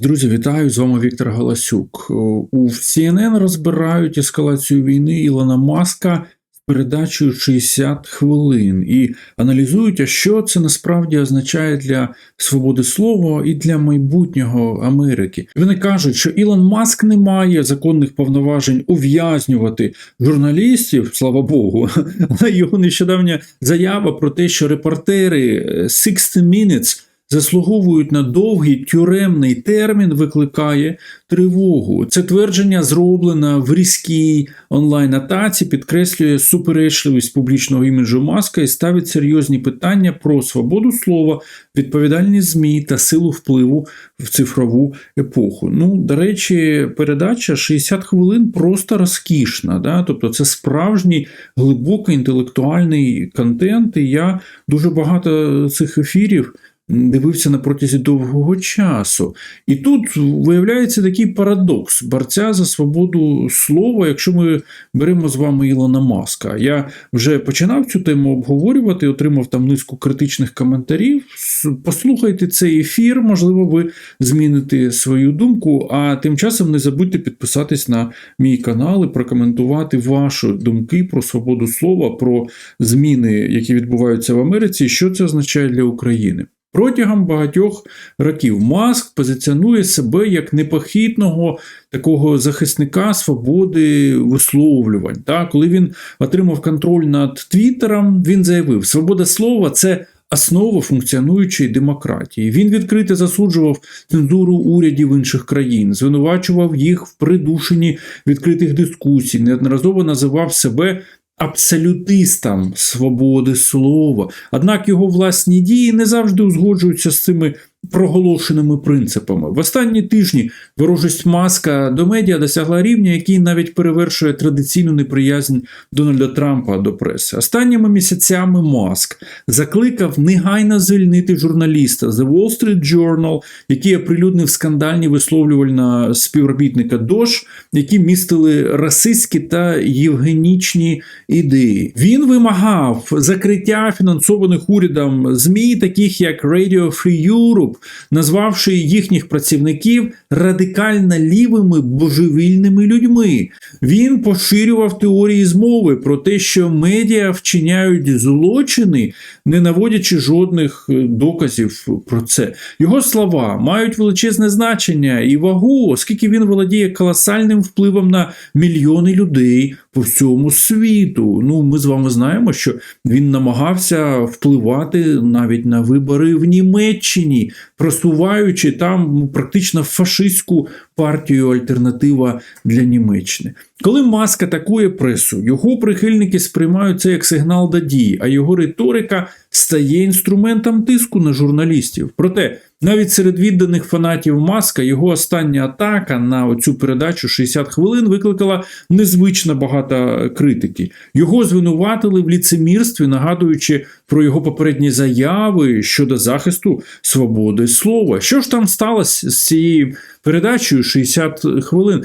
Друзі, вітаю! З вами Віктор Галасюк. У CNN розбирають ескалацію війни Ілона Маска з передачею 60 хвилин і аналізують, а що це насправді означає для свободи слова і для майбутнього Америки. Вони кажуть, що Ілон Маск не має законних повноважень ув'язнювати журналістів, слава Богу, але його нещодавня заява про те, що репортери 60 Minutes заслуговують на довгий тюремний термін, викликає тривогу. Це твердження зроблено в різкій онлайн-атаці, підкреслює суперечливість публічного іміджу маска і ставить серйозні питання про свободу слова, відповідальність ЗМІ та силу впливу в цифрову епоху. Ну, до речі, передача 60 хвилин просто розкішна. Да? Тобто це справжній глибокий інтелектуальний контент. І я дуже багато цих ефірів дивився на протязі довгого часу. І тут виявляється такий парадокс борця за свободу слова, якщо ми беремо з вами Ілона Маска. Я вже починав цю тему обговорювати, отримав там низку критичних коментарів. Послухайте цей ефір, можливо, ви зміните свою думку. А тим часом не забудьте підписатись на мій канал і прокоментувати ваші думки про свободу слова, про зміни, які відбуваються в Америці, і що це означає для України. Протягом багатьох років Маск позиціонує себе як непохитного такого захисника свободи висловлювань. Так? Коли він отримав контроль над Твіттером, він заявив, свобода слова це. Основа функціонуючої демократії. Він відкрито засуджував цензуру урядів інших країн, звинувачував їх в придушенні відкритих дискусій, неодноразово називав себе абсолютистам свободи слова. Однак його власні дії не завжди узгоджуються з цими проголошеними принципами. В останні тижні ворожість маска до медіа досягла рівня, який навіть перевершує традиційну неприязнь Дональда Трампа до преси. Останніми місяцями маск закликав негайно звільнити журналіста The Wall Street Journal, який оприлюднив скандальні висловлювальна співробітника Дош, які містили расистські та євгенічні ідеї. Він вимагав закриття фінансованих урядом ЗМІ, таких як Radio Free Europe, назвавши їхніх працівників радикально лівими божевільними людьми. Він поширював теорії змови про те, що медіа вчиняють злочини, не наводячи жодних е, доказів про це. Його слова мають величезне значення і вагу, оскільки він володіє колосальним впливом на мільйони людей по всьому світу. Ну, ми з вами знаємо, що він намагався впливати навіть на вибори в Німеччині, просуваючи там практично фашистську партію Альтернатива для Німеччини. Коли Маск атакує пресу, його прихильники сприймають це як сигнал до дії, а його риторика стає інструментом тиску на журналістів. Проте навіть серед відданих фанатів Маска його остання атака на оцю передачу 60 хвилин викликала незвично багато критики. Його звинуватили в ліцемірстві, нагадуючи про його попередні заяви щодо захисту свободи слова. Що ж там сталося з цією передачею 60 хвилин?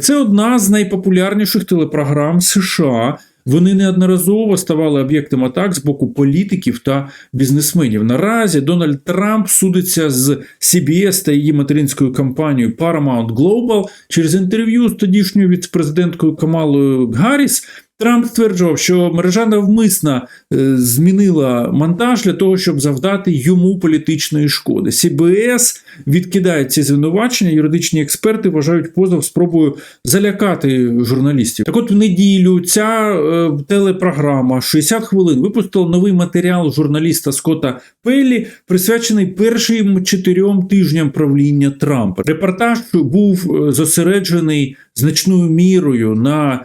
Це одна з найпопулярніших телепрограм США. Вони неодноразово ставали об'єктом атак з боку політиків та бізнесменів. Наразі Дональд Трамп судиться з CBS та її материнською компанією Paramount Global через інтерв'ю з тодішньою віцпрезиденткою Камалою Гарріс. Трамп стверджував, що мережа навмисно е, змінила монтаж для того, щоб завдати йому політичної шкоди. CBS відкидає ці звинувачення. Юридичні експерти вважають позов спробою залякати журналістів. Так, от в неділю ця е, телепрограма 60 хвилин випустила новий матеріал журналіста Скотта Пеллі, присвячений першим чотирьом тижням правління Трампа. Репортаж був е, зосереджений значною мірою на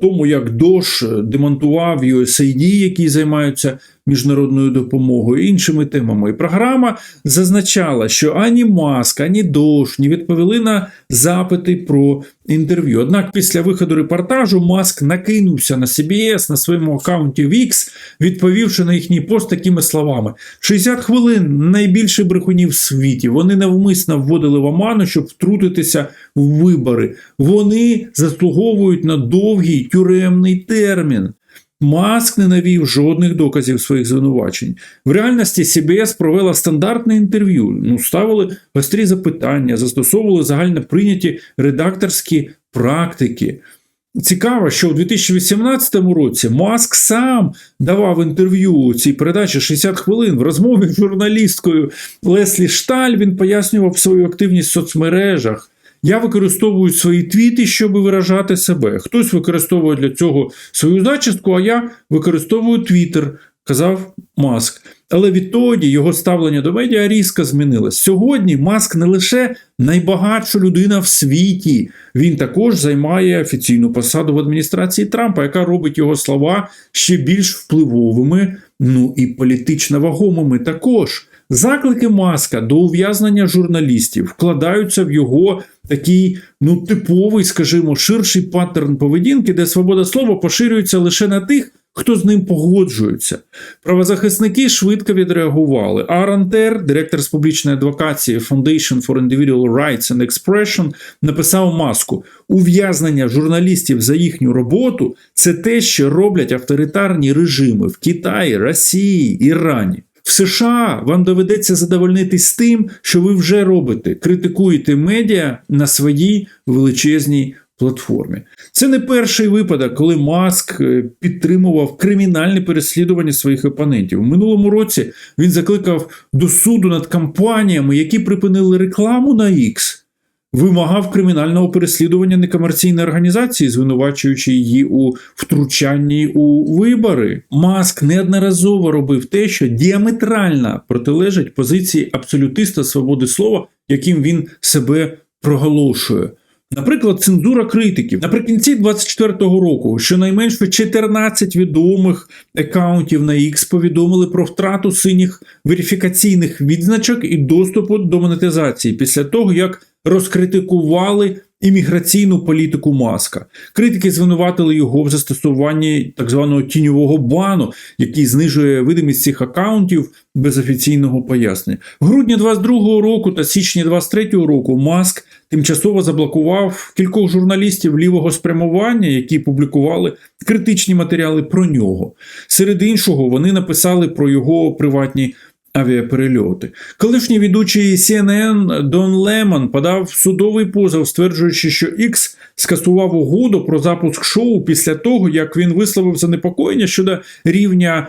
тому, як Дош демонтував USAID, які займаються міжнародною допомогою, іншими темами. І програма зазначала, що ані Маск, ані Дош не відповіли на запити про інтерв'ю. Однак після виходу репортажу Маск накинувся на CBS на своєму аккаунті Wix, відповівши на їхній пост такими словами: 60 хвилин найбільше брехунів в світі. Вони навмисно вводили в оману, щоб втрутитися в вибори. Вони заслуговують на довгий тюремний термін. Маск не навів жодних доказів своїх звинувачень. В реальності CBS провела стандартне інтерв'ю, ну, ставили гострі запитання, застосовували загально прийняті редакторські практики. Цікаво, що у 2018 році Маск сам давав інтерв'ю у цій передачі 60 хвилин. В розмові з журналісткою Леслі Шталь він пояснював свою активність в соцмережах. Я використовую свої твіти, щоб виражати себе. Хтось використовує для цього свою зачістку, а я використовую Твіттер, казав Маск. Але відтоді його ставлення до медіа різко змінилось. Сьогодні Маск не лише найбагатша людина в світі, він також займає офіційну посаду в адміністрації Трампа, яка робить його слова ще більш впливовими, ну і політично вагомими також. Заклики Маска до ув'язнення журналістів вкладаються в його такий ну типовий, скажімо, ширший паттерн поведінки, де свобода слова поширюється лише на тих, хто з ним погоджується. Правозахисники швидко відреагували. Аарон Тер, директор з публічної адвокації Foundation for Individual Rights and Expression, написав маску: ув'язнення журналістів за їхню роботу це те, що роблять авторитарні режими в Китаї, Росії, Ірані. США вам доведеться задовольнитись тим, що ви вже робите, критикуєте медіа на своїй величезній платформі. Це не перший випадок, коли Маск е, підтримував кримінальне переслідування своїх опонентів. У минулому році він закликав до суду над компаніями, які припинили рекламу на X. Вимагав кримінального переслідування некомерційної організації, звинувачуючи її у втручанні у вибори. Маск неодноразово робив те, що діаметрально протилежить позиції абсолютиста свободи слова, яким він себе проголошує. Наприклад, цензура критиків наприкінці 24-го року щонайменше 14 відомих аккаунтів на X повідомили про втрату синіх верифікаційних відзначок і доступу до монетизації після того, як розкритикували імміграційну політику Маска. Критики звинуватили його в застосуванні так званого тіньового бану, який знижує видимість цих акаунтів без офіційного пояснення. В грудні 22-го року та січні 23-го року Маск тимчасово заблокував кількох журналістів лівого спрямування, які публікували критичні матеріали про нього. Серед іншого, вони написали про його приватні авіаперельоти. Колишній ведучий CNN Дон Лемон подав судовий позов, стверджуючи, що X скасував угоду про запуск шоу після того, як він висловив занепокоєння щодо рівня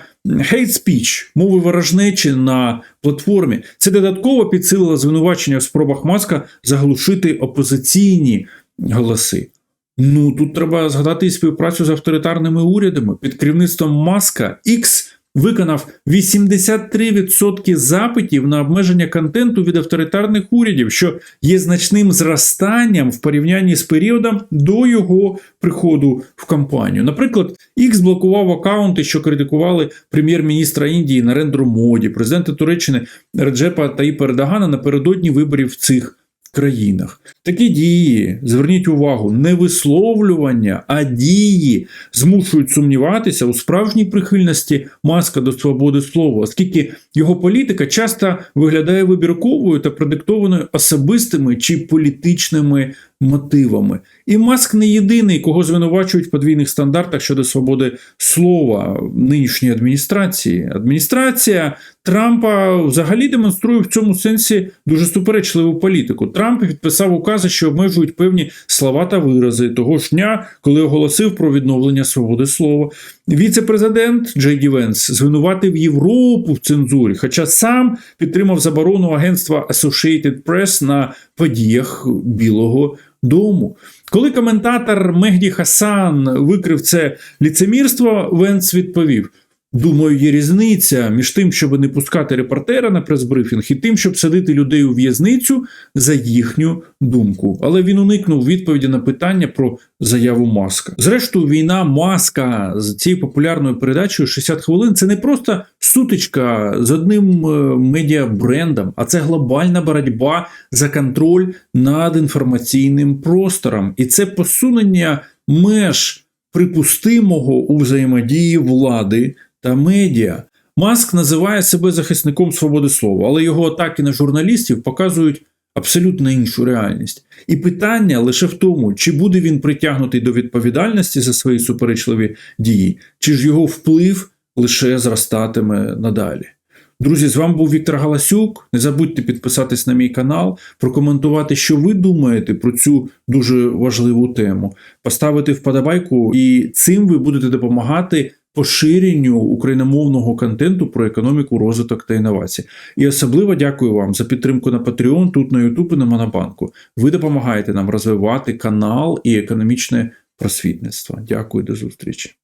speech, мови ворожнечі на платформі. Це додатково підсилило звинувачення в спробах маска заглушити опозиційні голоси. Ну тут треба згадати і співпрацю з авторитарними урядами під керівництвом Маска X виконав 83% запитів на обмеження контенту від авторитарних урядів, що є значним зростанням в порівнянні з періодом до його приходу в кампанію. Наприклад, X блокував акаунти, що критикували прем'єр-міністра Індії Нарендру Моді, президента Туреччини Реджепа Таїпа Ердогана напередодні виборів цих країнах. Такі дії, зверніть увагу, не висловлювання, а дії змушують сумніватися у справжній прихильності маска до свободи слова, оскільки його політика часто виглядає вибірковою та продиктованою особистими чи політичними мотивами. І маск не єдиний, кого звинувачують в подвійних стандартах щодо свободи слова нинішньої адміністрації. Адміністрація Трампа взагалі демонструє в цьому сенсі дуже суперечливу політику. Трамп підписав укази, що обмежують певні слова та вирази того ж дня, коли оголосив про відновлення свободи слова. Віце-президент Джей Ді Венс звинуватив Європу в цензурі, хоча сам підтримав заборону агентства Associated Press на подіях Білого Дому. Коли коментатор Мехді Хасан викрив це ліцемірство, Венс відповів: Думаю, є різниця між тим, щоб не пускати репортера на прес-брифінг, і тим, щоб садити людей у в'язницю за їхню думку. Але він уникнув відповіді на питання про заяву маска. Зрештою, війна маска з цією популярною передачею 60 хвилин це не просто сутичка з одним е, медіабрендом, а це глобальна боротьба за контроль над інформаційним простором. І це посунення меж припустимого у взаємодії влади та медіа. Маск називає себе захисником свободи слова, але його атаки на журналістів показують абсолютно іншу реальність. І питання лише в тому, чи буде він притягнутий до відповідальності за свої суперечливі дії, чи ж його вплив лише зростатиме надалі. Друзі, з вами був Віктор Галасюк. Не забудьте підписатись на мій канал, прокоментувати, що ви думаєте про цю дуже важливу тему, поставити вподобайку, і цим ви будете допомагати поширенню україномовного контенту про економіку, розвиток та інновації. І особливо дякую вам за підтримку на Patreon, тут на YouTube і на Монобанку. Ви допомагаєте нам розвивати канал і економічне просвітництво. Дякую, до зустрічі.